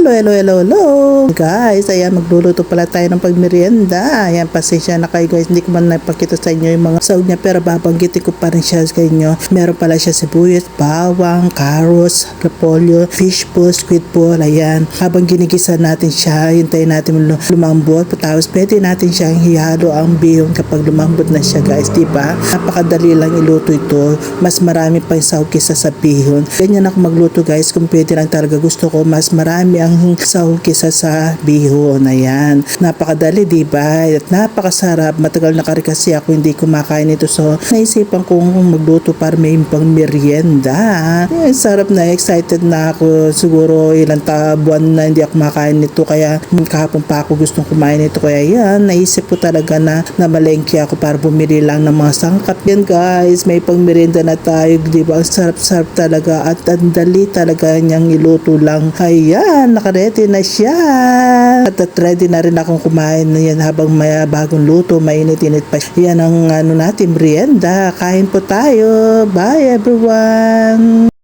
Hello, hello, hello, hello. Guys, ayan, magluluto pala tayo ng pagmerienda. Ayan, pasensya na kayo guys. Hindi ko man napakita sa inyo yung mga sahog niya. Pero babanggitin ko pa rin siya sa inyo. Meron pala siya sibuyas, bawang, carrots, repolyo, fish ball, squid ball. Ayan, habang ginigisa natin siya, hintayin natin lum- lumambot. Tapos pwede natin siyang hihalo ang bihon kapag lumambot na siya guys. Diba? Napakadali lang iluto ito. Mas marami pa yung sahog kisa sa bihon. Ganyan ako magluto guys. Kung pwede lang talaga gusto ko, mas marami ang sahog kisa sa bihon. Ayan. Napakadali, di ba? At napakasarap. Matagal na kari kasi ako hindi kumakain ito. So, naisipan kong magluto para may pang merienda. Eh, sarap na. Excited na ako. Siguro ilang buwan na hindi ako kumakain nito. Kaya hmm, kahapon pa ako gustong kumain nito. Kaya yan, naisip ko talaga na namalengke ako para bumili lang ng mga sangkap yan guys. May pang merienda na tayo. Di ba? Ang sarap-sarap talaga. At ang dali talaga niyang iluto lang. Ayan, nakaredy na siya. At, at ready na rin akong kumain yan habang may bagong luto, mainit-init pa. Yan ang ano natin, merienda. Kain po tayo. Bye everyone!